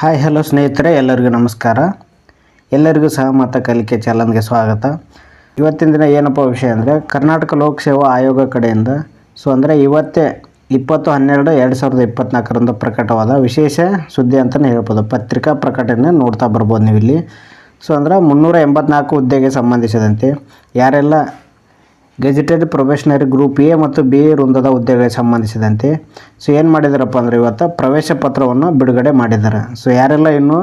Hi hello ಸ್ನೇಹಿತರೆ, ಎಲ್ಲರಿಗೂ ನಮಸ್ಕಾರ. ಎಲ್ಲರಿಗೂ ಸಹ ಮತ ಕಲಿಕೆ ಚಾನಲ್ಗೆ ಸ್ವಾಗತ. ಇವತ್ತಿನ ದಿನ ಏನಪ್ಪ ವಿಷಯ ಅಂದರೆ, ಕರ್ನಾಟಕ ಲೋಕಸೇವಾ ಆಯೋಗ ಕಡೆಯಿಂದ, ಸೊ ಅಂದರೆ ಇವತ್ತೇ ಇಪ್ಪತ್ತು ಹನ್ನೆರಡು ಎರಡು ಸಾವಿರದ ಇಪ್ಪತ್ತ್ನಾಲ್ಕರಂದು ಪ್ರಕಟವಾದ ವಿಶೇಷ ಸುದ್ದಿ ಅಂತಲೇ ಹೇಳ್ಬೋದು. ಪತ್ರಿಕಾ ಪ್ರಕಟಣೆ ನೋಡ್ತಾ ಬರ್ಬೋದು ನೀವು ಇಲ್ಲಿ ಸೊ ಅಂದರೆ ಮುನ್ನೂರ ಎಂಬತ್ನಾಲ್ಕು ಹುದ್ದೆಗೆ ಸಂಬಂಧಿಸಿದಂತೆ, ಯಾರೆಲ್ಲ ಗೆಜೆಟೆಡ್ ಪ್ರೊಬೆಷನರಿ ಗ್ರೂಪ್ ಎ ಮತ್ತು ಬಿ ಎ ವೃಂದದ ಹುದ್ದೆಗಳಿಗೆ ಸಂಬಂಧಿಸಿದಂತೆ. ಸೊ ಏನು ಮಾಡಿದಾರಪ್ಪ ಅಂದರೆ ಇವತ್ತು ಪ್ರವೇಶ ಪತ್ರವನ್ನು ಬಿಡುಗಡೆ ಮಾಡಿದ್ದಾರೆ. ಸೊ ಯಾರೆಲ್ಲ ಇನ್ನೂ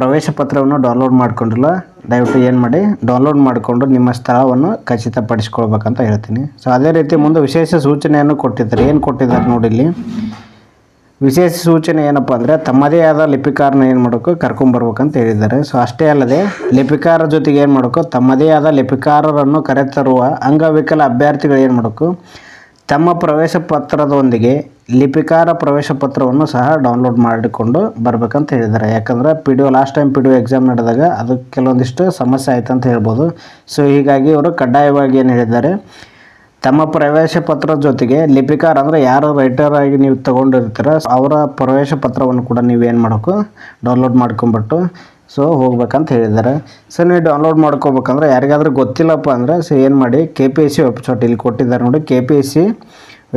ಪ್ರವೇಶ ಪತ್ರವನ್ನು ಡೌನ್ಲೋಡ್ ಮಾಡ್ಕೊಂಡಿಲ್ಲ, ದಯವಿಟ್ಟು ಏನು ಮಾಡಿ ಡೌನ್ಲೋಡ್ ಮಾಡಿಕೊಂಡು ನಿಮ್ಮ ಸ್ಥಳವನ್ನು ಖಚಿತಪಡಿಸ್ಕೊಳ್ಬೇಕಂತ ಹೇಳ್ತೀನಿ. ಸೊ ಅದೇ ರೀತಿ ಮುಂದೆ ವಿಶೇಷ ಸೂಚನೆಯನ್ನು ಕೊಟ್ಟಿದ್ದಾರೆ. ಏನು ಕೊಟ್ಟಿದ್ದಾರೆ ನೋಡಿ ಇಲ್ಲಿ. ವಿಶೇಷ ಸೂಚನೆ ಏನಪ್ಪ ಅಂದರೆ ತಮ್ಮದೇ ಆದ ಲಿಪಿಕಾರನ ಏನು ಮಾಡಬೇಕು ಕರ್ಕೊಂಬರ್ಬೇಕಂತ ಹೇಳಿದ್ದಾರೆ. ಸೊ ಅಷ್ಟೇ ಅಲ್ಲದೆ ಲಿಪಿಕಾರ ಜೊತೆಗೆ ಏನು ಮಾಡಬೇಕು, ತಮ್ಮದೇ ಆದ ಲಿಪಿಕಾರರನ್ನು ಕರೆತರುವ ಅಂಗವಿಕಲ ಅಭ್ಯರ್ಥಿಗಳು ಏನು ಮಾಡಬೇಕು, ತಮ್ಮ ಪ್ರವೇಶ ಪತ್ರದೊಂದಿಗೆ ಲಿಪಿಕಾರ ಪ್ರವೇಶ ಪತ್ರವನ್ನು ಸಹ ಡೌನ್ಲೋಡ್ ಮಾಡಿಕೊಂಡು ಬರಬೇಕಂತ ಹೇಳಿದ್ದಾರೆ. ಯಾಕಂದರೆ P D O last time P D O exam ನಡೆದಾಗ ಅದು ಕೆಲವೊಂದಿಷ್ಟು ಸಮಸ್ಯೆ ಆಯಿತು ಅಂತ ಹೇಳ್ಬೋದು. ಸೊ ಹೀಗಾಗಿ ಅವರು ಕಡ್ಡಾಯವಾಗಿ ಏನು ಹೇಳಿದ್ದಾರೆ ತಮ್ಮ ಪ್ರವೇಶ ಪತ್ರ ಜೊತೆಗೆ ಲಿಪಿಕಾರ್ ಅಂದರೆ ಯಾರು ರೈಟರ್ ಆಗಿ ನೀವು ತೊಗೊಂಡಿರ್ತೀರ ಅವರ ಪ್ರವೇಶ ಪತ್ರವನ್ನು ಕೂಡ ನೀವೇನು ಮಾಡಬೇಕು ಡೌನ್ಲೋಡ್ ಮಾಡ್ಕೊಂಬಿಟ್ಟು ಸೊ ಹೋಗ್ಬೇಕಂತ ಹೇಳಿದ್ದಾರೆ. ಸೊ ನೀವು ಡೌನ್ಲೋಡ್ ಮಾಡ್ಕೋಬೇಕಂದ್ರೆ ಯಾರಿಗಾದ್ರೂ ಗೊತ್ತಿಲ್ಲಪ್ಪ ಅಂದರೆ ಸೊ ಏನು ಮಾಡಿ K P S C website ಇಲ್ಲಿ ಕೊಟ್ಟಿದ್ದಾರೆ ನೋಡಿ ಕೆ ಪಿ ಎಸ್ ಸಿ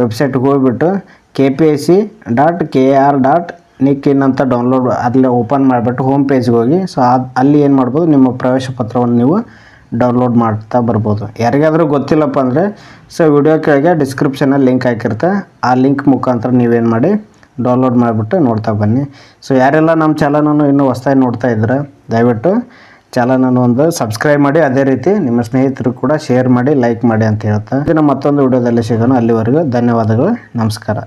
ವೆಬ್ಸೈಟ್ಗೆ ಹೋಗ್ಬಿಟ್ಟು K P S C dot K R dot nic in ಅಂತ ಡೌನ್ಲೋಡ್ ಅಲ್ಲಿ ಓಪನ್ ಮಾಡಿಬಿಟ್ಟು ಹೋಮ್ ಪೇಜ್ಗೆ ಹೋಗಿ ಸೊ ಅಲ್ಲಿ ಏನು ಮಾಡ್ಬೋದು, ನಿಮ್ಮ ಪ್ರವೇಶ ಪತ್ರವನ್ನು ನೀವು ಡೌನ್ಲೋಡ್ ಮಾಡ್ತಾ ಬರ್ಬೋದು. ಯಾರಿಗಾದರೂ ಗೊತ್ತಿಲ್ಲಪ್ಪ ಅಂದರೆ, ಸೊ ವಿಡಿಯೋ ಕೆಳಗೆ ಡಿಸ್ಕ್ರಿಪ್ಷನಲ್ಲಿ ಲಿಂಕ್ ಹಾಕಿರುತ್ತೆ. ಆ ಲಿಂಕ್ ಮುಖಾಂತರ ನೀವೇನು ಮಾಡಿ ಡೌನ್ಲೋಡ್ ಮಾಡಿಬಿಟ್ಟು ನೋಡ್ತಾ ಬನ್ನಿ. ಸೊ ಯಾರೆಲ್ಲ ನಮ್ಮ ಚಾನಲನ್ನು ಇನ್ನೂ ಹೊಸ್ದಾಗಿ ನೋಡ್ತಾ ಇದ್ದರೆ ದಯವಿಟ್ಟು ಚಾನಲನ್ನು ಒಂದು ಸಬ್ಸ್ಕ್ರೈಬ್ ಮಾಡಿ. ಅದೇ ರೀತಿ ನಿಮ್ಮ ಸ್ನೇಹಿತರು ಕೂಡ ಶೇರ್ ಮಾಡಿ ಲೈಕ್ ಮಾಡಿ ಅಂತ ಹೇಳ್ತಾ. ಇದನ್ನು ಮತ್ತೊಂದು ವಿಡಿಯೋದಲ್ಲಿ ಸಿಗೋಣ. ಅಲ್ಲಿವರೆಗೂ ಧನ್ಯವಾದಗಳು. ನಮಸ್ಕಾರ.